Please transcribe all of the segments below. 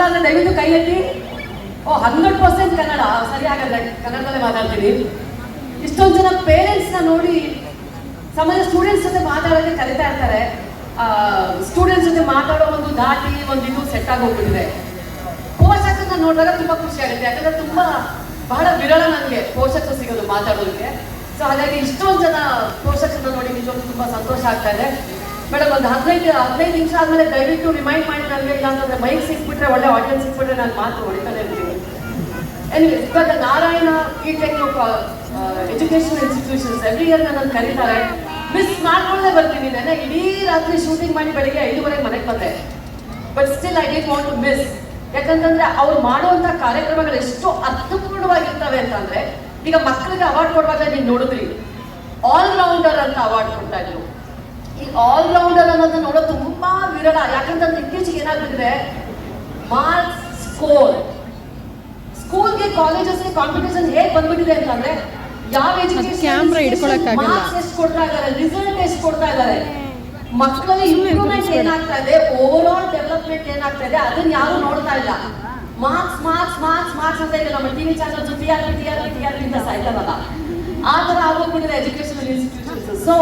ಬರಲ್ಲ ಅಂದ್ರೆ ದಯವಿಟ್ಟು ಕೈ ಎತ್ತಿ ಓ ಹಂಡ್ರೆಡ್ ಪರ್ಸೆಂಟ್ ಕನ್ನಡ. ಸರಿ ಆಗಲ್ಲ ಕನ್ನಡದಲ್ಲೇ ಮಾತಾಡ್ತೀನಿ. ಇಷ್ಟೊಂದು ಜನ ಪೇರೆಂಟ್ಸ್ನ ನೋಡಿ ಸಮಾಜ ಸ್ಟೂಡೆಂಟ್ಸ್ ಜೊತೆ ಮಾತಾಡೋಕೆ ಕಲಿತಾ ಇರ್ತಾರೆ. ಸ್ಟೂಡೆಂಟ್ಸ್ ಜೊತೆ ಮಾತಾಡೋ ಒಂದು ದಾಟಿ ಒಂದು ಇದು ಸೆಟ್ ಆಗಿ ಹೋಗ್ಬಿಟ್ಟಿದೆ. ಪೋಷಕರನ್ನ ನೋಡಿದಾಗ ತುಂಬಾ ಖುಷಿ ಆಗುತ್ತೆ. ಯಾಕಂದ್ರೆ ತುಂಬಾ ಬಹಳ ವಿರಳ ನನಗೆ ಪೋಷಕರು ಸಿಗೋದು ಮಾತಾಡೋದಕ್ಕೆ. ಸೊ ಹಾಗಾಗಿ ಇಷ್ಟೊಂದು ಜನ ಪೋಷಕರನ್ನ ನೋಡಿ ನಿಜವಾಗ್ಲೂ ತುಂಬಾ ಸಂತೋಷ ಆಗ್ತಾ ಇದೆ. ಮೇಡಮ್ ಒಂದು ಹದಿನೈದು ಹದಿನೈದು ನಿಮಿಷ ಆದ್ಮೇಲೆ ದಯವಿಟ್ಟು ರಿಮೈಂಡ್ ಮಾಡಿ ನನಗೆ ಇಲ್ಲ ಅಂತಂದ್ರೆ ಮೈಕ್ ಸಿಕ್ಬಿಟ್ರೆ ಒಳ್ಳೆ ಆಡಿಯನ್ಸ್ ಸಿಕ್ಬಿಟ್ರೆ ನಾನು ಮಾತು ಹೊಡಿತಾನೆ ಇರ್ತೀನಿ. ಎನಿವೇಸ್ ಇವಾಗ ನಾರಾಯಣ ಈ techno education institutions every year ನನ್ನ ಕರೀತಾರೆ. ಮಿಸ್ ಮಾಡ್ಕೊಳ್ಳದೆ ಬರ್ತೀನಿ ನಾನು ಇಡೀ ರಾತ್ರಿ ಶೂಟಿಂಗ್ ಮಾಡಿ ಬೆಳಿಗ್ಗೆ ಐದುವರೆಗೆ ಮನೆಗೆ ಬಂದೆ. But still I didn't want to miss ಯಾಕಂತಂದ್ರೆ ಅವ್ರು ಮಾಡುವಂತ ಕಾರ್ಯಕ್ರಮಗಳು ಎಷ್ಟು ಅರ್ಥಪೂರ್ಣವಾಗಿರ್ತವೆ ಅಂತಂದ್ರೆ, ಈಗ ಮಕ್ಕಳಿಗೆ ಅವಾರ್ಡ್ ಕೊಡುವಾಗ ನೀವು ನೋಡಿದ್ರಿ. ಆಲ್ ರೌಂಡರ್ ಅಂತ ಅವಾರ್ಡ್ ಕೊಡ್ತಾ ಇದ್ರು. ಈ ಆಲ್ ರೌಂಡರ್ ಅನ್ನೋದನ್ನ ನೋಡೋದು ತುಂಬಾ ವಿರಳ. ಯಾಕಂತಂದ್ರೆ ಇತ್ತೀಚೆಗೆ ಏನಾಗ್ತಿದ್ರೆ ಮಾರ್ಕ್ಸ್ ಸ್ಕೋರ್ ಸ್ಕೂಲ್ಗೆ ಕಾಲೇಜಸ್ ಕಾಂಪಿಟೇಷನ್ ಹೇಗೆ ಬಂದ್ಬಿಟ್ಟಿದೆ ಅಂತಂದ್ರೆ ಯಾವ ಹಿಡ್ಕೊಳಕ್ಕಾಗಲ್ಲ. ಮಾರ್ಕ್ಸ್ ಎಷ್ಟು ಕೊಡ್ತಾ ಇದ್ದಾರೆ ರಿಸಲ್ಟ್ ಎಷ್ಟು ಕೊಡ್ತಾ ಇದ್ದಾರೆ. ಮಕ್ಕಳಲ್ಲಿ ಇಂಪ್ರೂವ್ಮೆಂಟ್ ಏನಾಗ್ತಾ ಇದೆ? ಓವರ್ ಆಲ್ ಡೆವಲಪ್ಮೆಂಟ್ ಏನಾಗ್ತಾ ಇದೆ? ಅದನ್ನ ಯಾರು ನೋಡ್ತಾ ಇಲ್ಲ. ಮಾರ್ಕ್ಸ್ ಮಾರ್ಕ್ಸ್ ಮಾರ್ಕ್ಸ್ ಮಾರ್ಕ್ಸ್ ಅಂತ ಇದೆ. ನಮ್ಮ ಟಿವಿ ಜೊತೆ T R P T R P T R P ಅಂತ ಸಾಯ್ತಾರಲ್ಲ ಆ ತರ ಆಗೋಗ್ಬಿಟ್ಟಿದೆ ಎಜುಕೇಶನಲ್ ಇನ್ಸ್ಟಿಟ್ಯೂಷನ್ಸ್ ಸೊ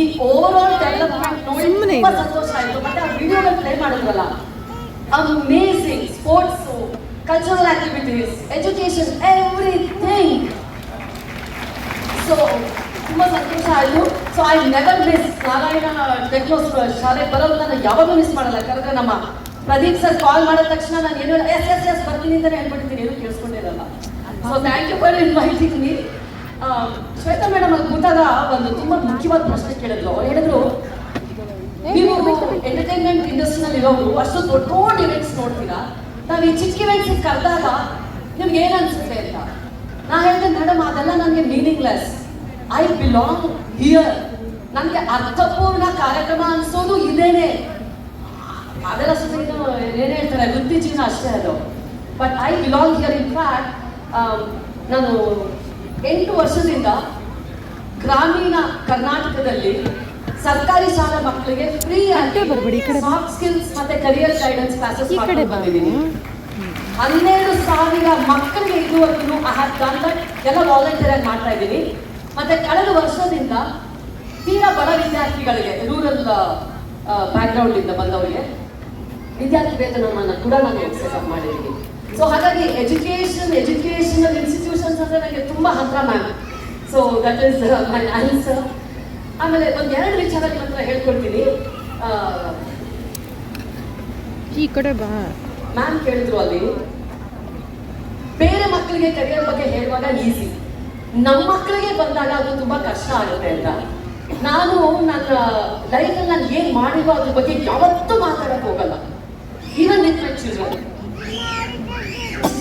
ಈ ಓವರ್ ಆಲ್ ಡೆವಲಪ್ಮೆಂಟ್ ನೋಡಿ ತುಂಬಾ. ಸಂತೋಷ ಆಯ್ತು. ಮತ್ತೆ ಆ ವಿಡಿಯೋಗಳು ಪ್ಲೇ ಮಾಡಿದ್ರಲ್ಲ amazing sports cultural activities education everything so ತುಂಬಾ ಸಂತೋಷ ಆಯಿತು. So I never miss Narayana technos ಶಾಲೆ ಬರೋದು ನಾನು ಯಾವಾಗಲೂ ಮಿಸ್ ಮಾಡಲ್ಲ. ಯಾಕಂದ್ರೆ ನಮ್ಮ ಪ್ರದೀಪ್ ಸರ್ ಕಾಲ್ ಮಾಡಿದ ತಕ್ಷಣ ನಾನು ಏನು ಎಸ್ ಎಸ್ ಎಸ್ ಬರ್ತೀನಿ ಅಂತಲೇ ಹೇಳ್ಬಿಡ್ತೀನಿ ಏನು ಕೇಳಿಸ್ಕೊಂಡಿರಲ್ಲ. So thank you for inviting me Shweta madam ಅದು ಕೂತಾಗ ಒಂದು ಪ್ರಶ್ನೆ ಕೇಳಿದ್ರು. ಅವ್ರು ಹೇಳಿದ್ರು, ನೀವು ಎಂಟರ್ಟೈನ್ಮೆಂಟ್ ಇಂಡಸ್ಟ್ರಿನಲ್ಲಿ ಇರೋರು ಅಷ್ಟು ದೊಡ್ಡ ದೊಡ್ಡ ಇವೆಂಟ್ಸ್ ನೋಡ್ತೀರಾ? ನಾವು ಈ ಚಿಕ್ಕ ಇವೆಂಟ್ಸ್ ಕರೆದಾಗ ನಿಮ್ಗೆ ಏನ್ ಅನ್ಸುತ್ತೆ ಅಂತ? ನಾ ಹೇಳಿದೆ ಮೇಡಮ್ ಅದೆಲ್ಲ ನನಗೆ ಮೀನಿಂಗ್ಲೆಸ್ ಐ ಬಿಲಾಂಗ್ ಹಿಯರ್ ನನಗೆ ಅರ್ಥಪೂರ್ಣ ಕಾರ್ಯಕ್ರಮ ಅನ್ಸೋದು ಇದೇನೆ. ಅದೆಲ್ಲ ಸುತ್ತ ಏನ್ ಹೇಳ್ತಾರೆ ವೃತ್ತಿ ಜೀವನ ಅಷ್ಟೇ ಅದು. But I belong here in fact ನಾನು ಎಂಟು ವರ್ಷದಿಂದ ಗ್ರಾಮೀಣ ಕರ್ನಾಟಕದಲ್ಲಿ ಸರ್ಕಾರಿ ಶಾಲಾ ಮಕ್ಕಳಿಗೆ ಫ್ರೀ ಆಗಿ ಸಾಫ್ಟ್ ಸ್ಕಿಲ್ಸ್ ಮತ್ತೆ ಕರಿಯರ್ ಗೈಡೆನ್ಸ್ ಕ್ಲಾಸಸ್ ಮಾಡ್ಕೊಂಡಿದ್ದೀನಿ. ಬಂದಿದ್ದೀನಿ ಹನ್ನೆರಡು ಸಾವಿರ ಮಕ್ಕಳಿಗೆ ಇದುವರೆಗೂ ಐ ಹ್ಯಾವ್ ಡನ್ ದಟ್ ಎಲ್ಲ ವಾಲಂಟಿಯರ್ ಆಗಿ ಮಾಡ್ತಾ ಇದ್ದೀನಿ. ಮತ್ತೆ ಕಳೆದ ವರ್ಷದಿಂದ ತೀರಾ ಬಡ ವಿದ್ಯಾರ್ಥಿಗಳಿಗೆ ರೂರಲ್ ಬ್ಯಾಕ್ಗ್ರೌಂಡ್ ಇಂದ ಬಂದವರಿಗೆ ವಿದ್ಯಾರ್ಥಿ ವೇತನವನ್ನು ಕೂಡ ನಾನು ಸೆಟಪ್ ಮಾಡಿದ್ದೀನಿ. ಸೊ ಹಾಗಾಗಿ ಎಜುಕೇಶನ್ ಎಜುಕೇಶನಲ್ ಇನ್ಸ್ಟಿಟ್ಯೂಷನ್ಸ್ ಅಂದ್ರೆ ನನಗೆ ತುಂಬಾ ಹತ್ರ ma'am. So that is my answer ಆಮೇಲೆ ಒಂದ್ ಎರಡು ವಿಚಾರ ನಿಮ್ಮ ಹತ್ರ ಹೇಳ್ಕೊಡ್ತೀನಿ. ಈ ಕಡೆ ಬಾ. ಮ್ಯಾಮ್ ಕೇಳಿದ್ರು ಅಲ್ಲಿ ಬೇರೆ ಮಕ್ಕಳಿಗೆ ಕರಿಯರ್ ಬಗ್ಗೆ ಹೇಳುವಾಗ ಈಸಿ ನಮ್ಮ ಮಕ್ಕಳಿಗೆ ಬಂದಾಗ ಅದು ತುಂಬಾ ಕಷ್ಟ ಆಗುತ್ತೆ ಅಂತ. ನಾನು ನನ್ನ ಲೈಫಲ್ಲಿ ನಾನು ಏನ್ ಮಾಡಿರೋ ಅದ್ರ ಬಗ್ಗೆ ಯಾವತ್ತೂ ಮಾತಾಡಕ್ ಹೋಗಲ್ಲ. ಈವನ್ ವಿತ್ ಮೈ ಚಿಲ್ಡ್ರನ್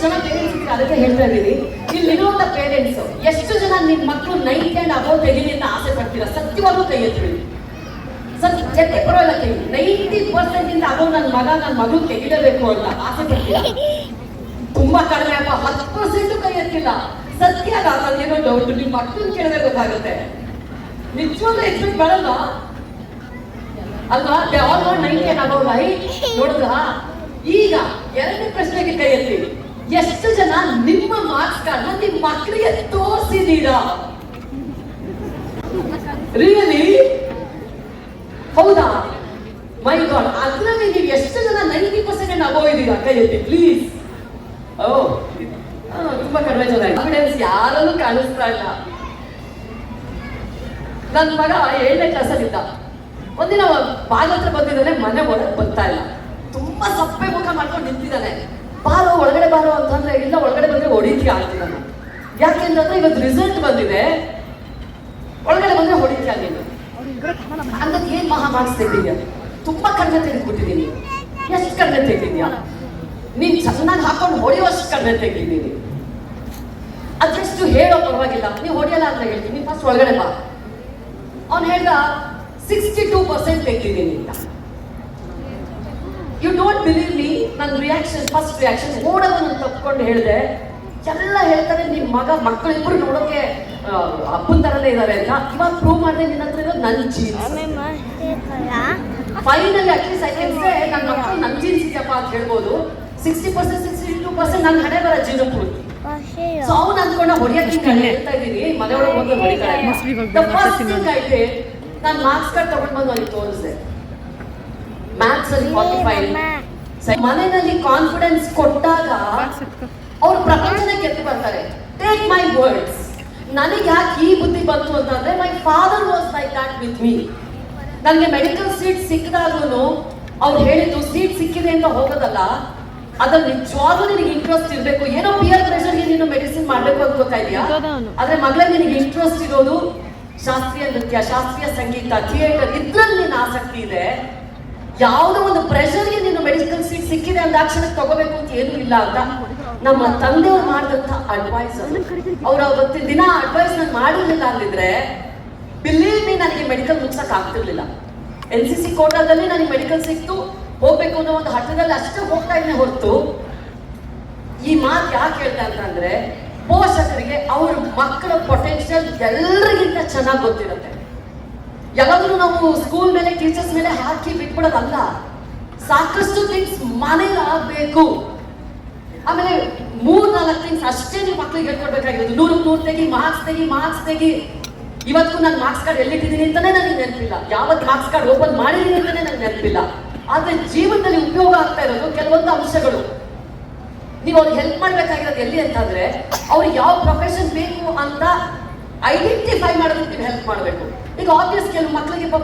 ಜನ ಪೇರೆಂಟ್ಸ್ ಅದಕ್ಕೆ ಹೇಳ್ತಾ ಇದ್ದೀನಿ. ಇಲ್ಲಿರುವಂತ ಪೇರೆಂಟ್ಸ್ ಎಷ್ಟು ಜನ ನಿಮ್ ಮಕ್ಕಳು ನೈಟ್ ಆ್ಯಂಡ್ ಅಬೌ ಅಂತ ಆಸೆ ಪಡ್ತೀರಾ? ಸತ್ಯವಾಗೂ ಕೈ ಎತ್ತಿಬಿಡಿ ಸತ್ಯ ಪರವಾಗಿಲ್ಲ ಕೈ ನೈಂಟಿ ಪರ್ಸೆಂಟ್ ಇಂದ ಅಬೌವ್ ನನ್ನ ಮಗ ನನ್ನ ಮಗು ತೆಗಿಲೇಬೇಕು ಅಂತ ಆಸೆ ಪಡ್ತೀರಾ? ತುಂಬಾ ಕಡಿಮೆ ಅಪ್ಪ. ಹತ್ತು ಪರ್ಸೆಂಟ್ ಕೈ ಎತ್ತಿಲ್ಲ. ಸತ್ಯ ಅಲ್ಲ ನನಗೇನೋ ಡೌಟ್ ನಿಮ್ಮ ಮಕ್ಕಳನ್ನ ಕೇಳಿದ್ರೆ ಗೊತ್ತಾಗುತ್ತೆ. ನಿಜವಾಗ್ಲೂ ಎಕ್ಸ್ಪೆಕ್ಟ್ ಮಾಡಲ್ಲ ಅಲ್ವಾ? They all not ninety and above right ಈಗ ಎರಡನೇ ಪ್ರಶ್ನೆಗೆ ಕೈ ಎತ್ತಿ ಎಷ್ಟು ಜನ ನಿಮ್ಮ ಮಾತ್ರ ನಿಮ್ಮ ಮಕ್ಕಳಿಗೆ ತೋರಿಸಿದೀರಾ ರಿಯಲಿ ಹೌದಾ? ಮೈ ಗಾಡ್ ಅದ್ರಲ್ಲಿ ನೀವು ಎಷ್ಟು ಜನ ನೈಂಟಿ ಪರ್ಸೆಂಟ್ ನಗೋ ಇದ್ದೀರಾ ಕೈ ಪ್ಲೀಸ್ ಓ ತುಂಬಾ ಕಡಿಮೆ ಜನ ಕಾನ್ಫಿಡೆನ್ಸ್ ಯಾರಲ್ಲೂ ಕಾಣಿಸ್ತಾ ಇಲ್ಲ. ನನ್ನ ಮಗ ಏಳನೇ ಕ್ಲಾಸಲ್ಲಿ ಇದ್ದ ಒಂದಿನ ಬಾಲ್ ಹತ್ರ ಬಂದಿದ್ದಾನೆ, ಮನೆ ಒಳಗೆ ಬರ್ತಾ ಇಲ್ಲ. ತುಂಬಾ ಸಪ್ಪೆ ಮುಖ ಮಾಡ್ಕೊಂಡು ನಿಂತಿದ್ದಾನೆ. ಬಾರೋ, ಒಳಗಡೆ ಬಾರೋ ಅಂತಂದ್ರೆ ಇಲ್ಲ, ಒಳಗಡೆ ಬಂದ್ರೆ ಹೊಡಿತಿ ಆಗ್ತಿಲ್ಲ ಯಾಕೆ ಯಾಕೆಂತಂದ್ರೆ ಇವತ್ತು ರಿಸಲ್ಟ್ ಬಂದಿದೆ. ಒಳಗಡೆ ಬಂದ್ರೆ ಹೊಡಿಕೆ ಆಗಿಲ್ಲ ಹಂಗಂತ ಏನ್ ಮಹಾ ಮಾರ್ಕ್ಸ್ ತೆಗಿದ್ಯಾ ತುಂಬಾ ಕಡಿಮೆ ತೆಗೆದುಕೊಟ್ಟಿದ್ದೀನಿ ಎಷ್ಟು ಕಡಿಮೆ ತೆಗಿದ್ಯಾ ನೀನ್ ಚೆನ್ನಾಗಿ ಹಾಕೊಂಡು ಹೊಡೆಯುವಷ್ಟು ಕಡಿಮೆ ತೆಗಿದ್ದೀನಿ ಅದೆಷ್ಟು ಹೇಳೋ ಪರವಾಗಿಲ್ಲ. ನೀವು ಹೊಡೆಯಲ್ಲ ಅಂತ ಹೇಳ್ತೀನಿ. ಫಸ್ಟ್ ಒಳಗಡೆ ಬಾ. ಅವ್ನು ಹೇಳ್ದ ಸಿಕ್ಸ್ಟಿ ಟೂ ಪರ್ಸೆಂಟ್ ತೆಗ್ದಿದ್ದೀನಿ ಅಂತ. ಯು ಡೋಂಟ್ ಬಿಲೀವ್ ಮೀ ನನ್ನ ರಿಯಾಕ್ಷನ್ ಫಸ್ಟ್ ರಿಯಾಕ್ಷನ್ ಓಡೋದು ನಾನು ತಪ್ಕೊಂಡು ಹೇಳಿದೆ. ಎಲ್ಲ ಹೇಳ್ತಾರೆ ನಿಮ್ಮ ಮಗ ಮಕ್ಕಳಿಬ್ಬರು ನೋಡೋಕೆ ಅಪ್ಪನ ಥರನೇ ಇದ್ದಾರೆ ಅಂತ. ಇವಾಗ ಪ್ರೂವ್ ಮಾಡಿದೆ ನಿನ್ನ ಹತ್ರ ಇರೋದು ನನ್ನ genes final at least I can say ನನ್ನ ಮಕ್ಕಳು ನನ್ನ ಜೀನ್ಸ್ ಇದೆಯಪ್ಪ ಅಂತ ಹೇಳ್ಬೋದು. Sixty percent sixty two percent ನನ್ನ ಹಣೆ ಬರ ಜೀರೋ ಪೂರ್ತಿ. ಸೊ ಅವ್ನು ಅಂದ್ಕೊಂಡ ಹೊಡಿಯಕ್ಕೆ ಕಣ್ಣು ಹೇಳ್ತಾ ಇದ್ದೀನಿ. ಮನೆ ಒಳಗೆ ಹೋಗಿ ಐತೆ ನಾನು ಮಾರ್ಕ್ಸ್ ಕಾರ್ಡ್ ತಗೊಂಡು ಬಂದು ಅಲ್ಲಿ ತೋರಿಸಿದೆ. ಮ್ಯಾಥ್ಸ್ ಅಲ್ಲಿ ಫಾರ್ಟಿ ಫೈವ್ ಮನೆಯಲ್ಲಿ ಕಾನ್ಫಿಡೆನ್ಸ್ ಕೊಟ್ಟಾಗ ಅವ್ರ ಪ್ರಪಂಚನೇ ಗೆದ್ದು ಬರ್ತಾರೆ. ಟೇಕ್ ಮೈ ವರ್ಡ್ಸ್ ನನಗೆ ಯಾಕೆ ಈ ಬುದ್ಧಿ ಬಂತು ಅಂತಂದ್ರೆ my father was like that with me ನನಗೆ ಮೆಡಿಕಲ್ ಸೀಟ್ ಸಿಕ್ಕಿದಾಗ್ಲೂ ಅವ್ರು ಹೇಳಿದ್ದು ಸೀಟ್ ಸಿಕ್ಕಿದೆ ಅಂತ ಹೋಗೋದಲ್ಲ ಅದ್ರ ನಿಜವಾಗ್ಲೂ ನಿನಗೆ ಇಂಟ್ರೆಸ್ಟ್ ಇರಬೇಕು. ಏನೋ ಪಿಯರ್ ಪ್ರೆಷರ್ಗೆ ನೀನು ಮೆಡಿಸಿನ್ ಮಾಡಬೇಕು ಅಂತ ಗೊತ್ತಾ ಇದೆಯಾ. ಆದ್ರೆ ಮಗಳೇ ನಿನಗೆ ಇಂಟ್ರೆಸ್ಟ್ ಇರೋದು ಶಾಸ್ತ್ರೀಯ ನೃತ್ಯ ಶಾಸ್ತ್ರೀಯ ಸಂಗೀತ ಥಿಯೇಟರ್ ಇದ್ರಲ್ಲಿ ನಿನ್ನ ಆಸಕ್ತಿ ಇದೆ. ಯಾವುದೋ ಒಂದು ಪ್ರೆಷರ್ಗೆ ನೀನು ಮೆಡಿಕಲ್ ಸೀಟ್ ಸಿಕ್ಕಿದೆ ಅಂದಾಕ್ಷಣ ತಗೋಬೇಕು ಅಂತ ಏನೂ ಇಲ್ಲ ಅಂತ ನಮ್ಮ ತಂದೆಯವ್ರು ಮಾಡಿದಂತ ಅಡ್ವೈಸ್ ಅವ್ರು ಅವತ್ತಿನ ದಿನ ಅಡ್ವೈಸ್ ನಾನು ಮಾಡಿರ್ಲಿಲ್ಲ ಅಂದಿದ್ರೆ ಬಿಲೀವ್ ಮೀ ನನಗೆ ಮೆಡಿಕಲ್ ಮುಗ್ಸಕ್ ಆಗ್ತಿರ್ಲಿಲ್ಲ. ಎನ್ ಸಿ ಸಿ ಕೋಟಾದಲ್ಲಿ ನನಗೆ ಮೆಡಿಕಲ್ ಸಿಕ್ತು, ಹೋಗ್ಬೇಕು ಅನ್ನೋ ಒಂದು ಹಠದಲ್ಲಿ ಅಷ್ಟೇ ಹೋಗ್ತಾ ಇದ್ದೆ ಹೊರತು. ಈ ಮಾತು ಯಾಕೆ ಹೇಳ್ತಾ ಅಂತಂದ್ರೆ, ಪೋಷಕರಿಗೆ ಅವ್ರ ಮಕ್ಕಳ ಪೊಟೆನ್ಷಿಯಲ್ ಎಲ್ಲರಿಗಿಂತ ಚೆನ್ನಾಗಿ ಗೊತ್ತಿರುತ್ತೆ. ಎಲ್ಲಾದ್ರೂ ನಾವು ಸ್ಕೂಲ್ ಮೇಲೆ ಟೀಚರ್ಸ್ ಮೇಲೆ ಹಾಕಿ ಬಿಟ್ಬಿಡೋದಲ್ಲ, ಸಾಕಷ್ಟು ಥಿಂಗ್ಸ್ ಮನೇಲಿ ಆಗಬೇಕು ಆಮೇಲೆ ಮೂರ್ ನಾಲ್ಕು ಥಿಂಗ್ಸ್ ಅಷ್ಟೇ ನೀವು ಮಕ್ಳಿಗೆ ಹೇಳ್ಕೊಡ್ಬೇಕಾಗಿರೋದು. ನೂರು ನೂರು ತೆಗಿ ಮಾರ್ಕ್ಸ್ ತೆಗಿ ಮಾರ್ಕ್ಸ್ ತೆಗಿ. ಇವತ್ತು ನಾನು ಮಾರ್ಕ್ಸ್ ಕಾರ್ಡ್ ಎಲ್ಲಿಟ್ಟಿದ್ದೀನಿ ಅಂತಾನೆ ನನಗೆ ನೆನಪಿಲ್ಲ. ಯಾವತ್ತು ಮಾರ್ಕ್ಸ್ ಕಾರ್ಡ್ ಓಪನ್ ಮಾಡಿದೀನಿ ಅಂತಾನೆ ನನಗೆ ನೆನಪಿಲ್ಲ. ಆದ್ರೆ ಜೀವನದಲ್ಲಿ ಉಪಯೋಗ ಆಗ್ತಾ ಇರೋದು ಕೆಲವೊಂದು ಅಂಶಗಳು. ನೀವು ಅವ್ರಿಗೆ ಹೆಲ್ಪ್ ಮಾಡ್ಬೇಕಾಗಿರೋದು ಎಲ್ಲಿ ಅಂತಂದ್ರೆ, ಅವ್ರಿಗೆ ಯಾವ ಪ್ರೊಫೆಷನ್ ಬೇಕು ಅಂತ ಐಡೆಂಟಿಫೈ ಮಾಡೋದಕ್ಕೆ ನೀವು ಹೆಲ್ಪ್ ಮಾಡಬೇಕು. ಈಗ ಆಬ್ವಿಯಸ್ ಕೆಲವು ಮಕ್ಕಳಿಗೆ ಪಾಪ